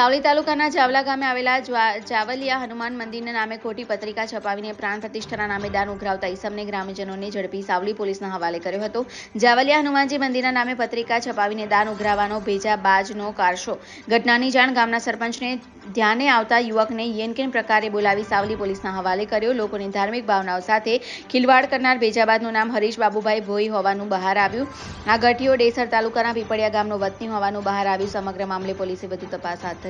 સાવલી તાલુકાના જાવલા ગામે આવેલા જ્વા- જાવલિયા હનુમાન મંદિરના નામે ખોટી પત્રિકા છપાવીને પ્રાણ પ્રતિષ્ઠાના નામે દાન ઉઘરાવતા ઈસમને ગ્રામજનોને ઝડપી સાવલી પોલીસના હવાલે કર્યો હતો. જાવલિયા હનુમાનજી મંદિરના નામે પત્રિકા છપાવીને દાન ઉઘરાવવાનો ભેજા બાજનો કારશો. ઘટનાની જાણ ગામના સરપંચને ધ્યાને આવતા યુવકને યેનકેન પ્રકારે બોલાવી સાવલી પોલીસના હવાલે કર્યો. લોકોની ધાર્મિક ભાવનાઓ સાથે ખિલવાડ કરનાર ભેજાબાદનું નામ હરીશ બાબુભાઈ ભોઈ હોવાનું બહાર આવ્યું. આ ગઠિયો ડેસર તાલુકાના પીપળિયા ગામનો વતની હોવાનું બહાર આવ્યું. સમગ્ર મામલે પોલીસે વધુ તપાસ હાથ ધરી